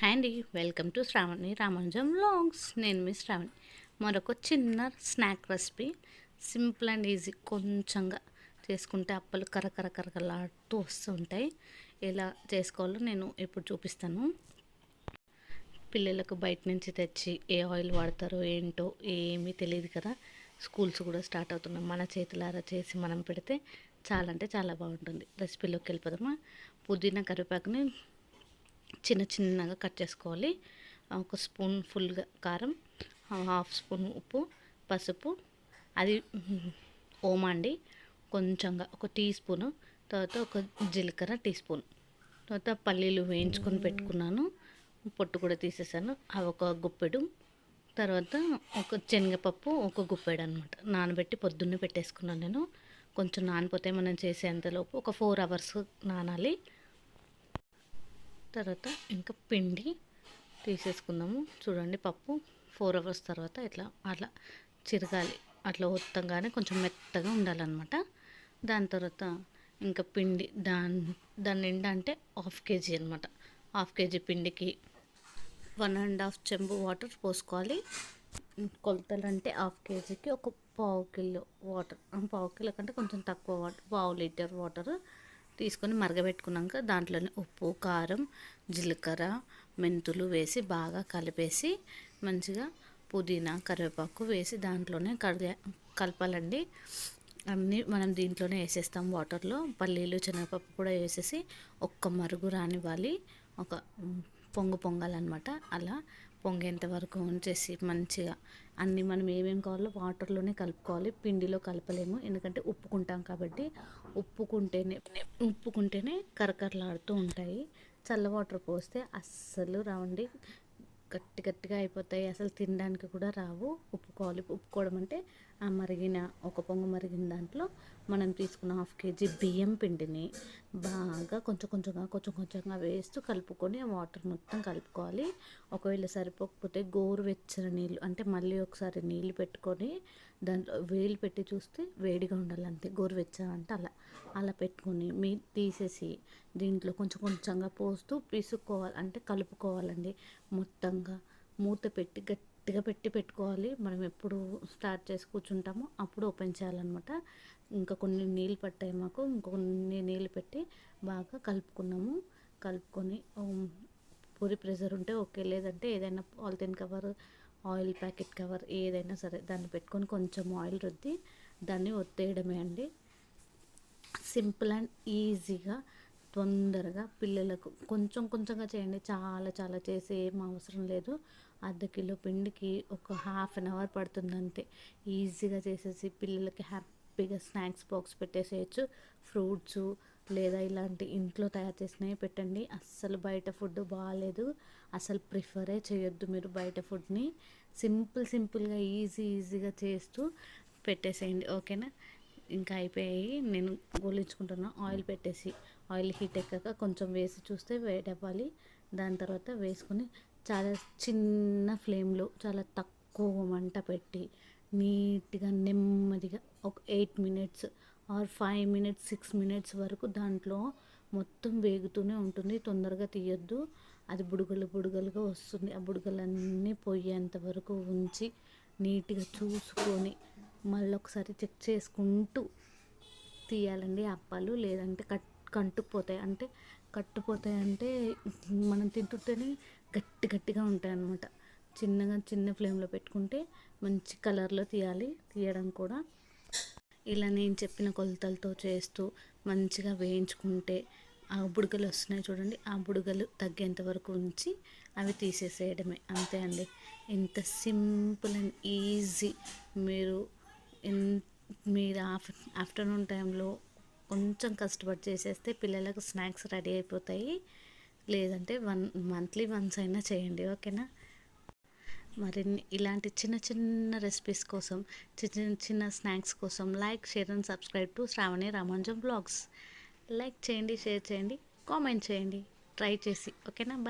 Hi అండి welcome to Sravani Ramanujam vlogs నేను మీ శ్రావణి మరొక చిన్న snack recipe simple and easy కొంచెంగా చేసుకుంటే అప్పలు కరకర కరకలాడుతూ వస్తుంటాయి ఎలా చేసుకోవాలో నేను ఇప్పుడు చూపిస్తాను. పిల్లలకు బయట నుంచి తెచ్చి ఏ ఆయిల్ వాడతారో ఏంటో ఏమీ తెలియదు కదా. స్కూల్స్ కూడా స్టార్ట్ అవుతున్నాయి. మన చేతులారా చేసి మనం పెడితే చాలా అంటే చాలా బాగుంటుంది. రెసిపీలోకి వెళ్ళిపోదామా? పుదీనా కరివేపాకుని చిన్న చిన్నగా కట్ చేసుకోవాలి. ఒక స్పూన్ ఫుల్గా కారం హాఫ్ స్పూన్ ఉప్పు పసుపు. అది ఓమా అండి. కొంచెంగా ఒక టీ స్పూను తర్వాత ఒక జీలకర్ర టీ స్పూన్. తర్వాత పల్లీలు వేయించుకొని పెట్టుకున్నాను. పొట్టు కూడా తీసేసాను. అవి ఒక గుప్పెడు. తర్వాత ఒక శనగపప్పు ఒక గుప్పెడు అనమాట నానబెట్టి పొద్దున్నే పెట్టేసుకున్నాను నేను. కొంచెం నానిపోతే మనం చేసేంతలోపు ఒక ఫోర్ అవర్స్ నానాలి. తర్వాత ఇంకా పిండి తీసేసుకుందాము. చూడండి పప్పు ఫోర్ అవర్స్ తర్వాత ఇట్లా అట్లా చిరగాలి. అట్లా ఉత్తంగానే కొంచెం మెత్తగా ఉండాలన్నమాట. దాని తర్వాత ఇంకా పిండి దాని దాని నిండా అంటే హాఫ్ కేజీ అనమాట హాఫ్ కేజీ పిండికి వన్ అండ్ హాఫ్ చెంబు వాటర్ పోసుకోవాలి. కొలతలు అంటే హాఫ్ కేజీకి ఒక పావు కిలో వాటర్ పావు కిలో కంటే కొంచెం తక్కువ వాటర్ పావు లీటర్ వాటర్ తీసుకొని మరగబెట్టుకున్నాక దాంట్లోనే ఉప్పు కారం జీలకర్ర మెంతులు వేసి బాగా కలిపేసి మంచిగా పుదీనా కరివేపాకు వేసి దాంట్లోనే కడిగే కలపాలండి. అన్నీ మనం దీంట్లోనే వేసేస్తాం వాటర్లో. పల్లీలు శనగపప్పు కూడా వేసేసి ఒక్క మరుగు రానివ్వాలి. ఒక పొంగు పొంగాలన్నమాట. అలా పొంగేంత వరకు ఉంచేసి మంచిగా అన్నీ మనం ఏమేమి కావాలో వాటర్లోనే కలుపుకోవాలి. పిండిలో కలపలేము. ఎందుకంటే ఉప్పుకుంటాం కాబట్టి ఉప్పుకుంటేనే ఉప్పుకుంటేనే కరకరలాడుతూ ఉంటాయి. చల్ల వాటర్ పోస్తే అస్సలు రావండి. గట్టి గట్టిగా అయిపోతాయి. అసలు తినడానికి కూడా రావు. ఉప్పుకోవాలి ఉప్పుకోవడం అంటే ఆ మరిగిన ఒక పొంగు మరిగిన దాంట్లో మనం తీసుకున్న హాఫ్ కేజీ బియ్యం పిండిని బాగా కొంచెం కొంచెంగా కొంచెం కొంచెంగా వేస్తూ కలుపుకొని వాటర్ మొత్తం కలుపుకోవాలి. ఒకవేళ సరిపోకపోతే గోరువెచ్చని నీళ్ళు అంటే మళ్ళీ ఒకసారి నీళ్ళు పెట్టుకొని దాంట్లో వేలు పెట్టి చూస్తే వేడిగా ఉండాలి అంతే గోరువెచ్చ అంటే అలా. అలా పెట్టుకొని మీ తీసేసి దీంట్లో కొంచెం కొంచెంగా పోస్తూ పీసుకోవాలి అంటే కలుపుకోవాలండి. మొత్తంగా మూత పెట్టి గట్టిగా పెట్టి పెట్టుకోవాలి. మనం ఎప్పుడు స్టార్ట్ చేసి కూర్చుంటామో అప్పుడు ఓపెన్ చేయాలన్నమాట. ఇంకా కొన్ని నీళ్ళు పట్టాయి మాకు ఇంకొన్ని నీళ్ళు పెట్టి బాగా కలుపుకున్నాము. కలుపుకొని పూరి ప్రెషర్ ఉంటే ఓకే లేదంటే ఏదైనా polythene cover oil packet cover ఏదైనా సరే దాన్ని పెట్టుకొని కొంచెం ఆయిల్ రుద్ది దాన్ని ఒత్తేయడమే అండి. సింపుల్ అండ్ ఈజీగా తొందరగా పిల్లలకు కొంచెం కొంచెంగా చేయండి. చాలా చాలా చేసే ఏం అవసరం లేదు. అర్ధ కిలో పిండికి ఒక హాఫ్ అన్ అవర్ పడుతుంది ఈజీగా చేసేసి పిల్లలకి హ్యాపీగా స్నాక్స్ బాక్స్ పెట్టేసేయచ్చు. ఫ్రూట్స్ లేదా ఇలాంటి ఇంట్లో తయారు చేసినవి పెట్టండి. అస్సలు బయట ఫుడ్ బాగాలేదు అసలు ప్రిఫరే చేయొద్దు మీరు బయట ఫుడ్ని. సింపుల్ సింపుల్గా ఈజీ ఈజీగా చేస్తూ పెట్టేసేయండి. ఓకేనా? ఇంకా అయిపోయాయి. నేను గోలించుకుంటున్నా. ఆయిల్ పెట్టేసి ఆయిల్ హీట్ ఎక్కాక కొంచెం వేసి చూస్తే వేడవ్వాలి. దాని తర్వాత వేసుకొని చాలా చిన్న ఫ్లేమ్లో చాలా తక్కువ మంట పెట్టి నీట్గా నెమ్మదిగా ఒక eight minutes or five minutes six minutes వరకు దాంట్లో మొత్తం వేగుతూనే ఉంటుంది. తొందరగా తీయొద్దు. అది బుడగలు బుడగలుగా వస్తుంది. ఆ బుడగలన్నీ పోయేంత వరకు ఉంచి నీట్గా చూసుకొని మళ్ళీ ఒకసారి చెక్ చేసుకుంటూ తీయాలండి అప్పాలు. లేదంటే కట్ కంటుకుపోతాయి. అంటే కట్టుపోతాయి అంటే మనం తింటుంటేనే గట్టి గట్టిగా ఉంటాయి అన్నమాట. చిన్నగా చిన్న ఫ్లేమ్లో పెట్టుకుంటే మంచి కలర్లో తీయాలి. తీయడం కూడా ఇలా నేను చెప్పిన కొలతలతో చేస్తూ మంచిగా వేయించుకుంటే ఆ బుడగలు వస్తున్నాయి చూడండి. ఆ బుడగలు తగ్గేంత వరకు ఉంచి అవి తీసేసేయడమే. అంతే అండి. ఇంత సింపుల్ అండ్ ఈజీ మీరు మీరు ఆఫ్ ఆఫ్టర్నూన్ టైంలో కొంచెం కష్టపడి చేసేస్తే పిల్లలకు స్నాక్స్ రెడీ అయిపోతాయి. లేదంటే వన్ మంత్లీ వన్స్ అయినా చేయండి. ఓకేనా? మరిన్ని ఇలాంటి చిన్న చిన్న రెసిపీస్ కోసం చిన్న చిన్న స్నాక్స్ కోసం like share and subscribe to Sravani Ramanjam blogs like చేయండి షేర్ చేయండి కామెంట్ చేయండి. ట్రై చేసి ఓకేనా బాయ్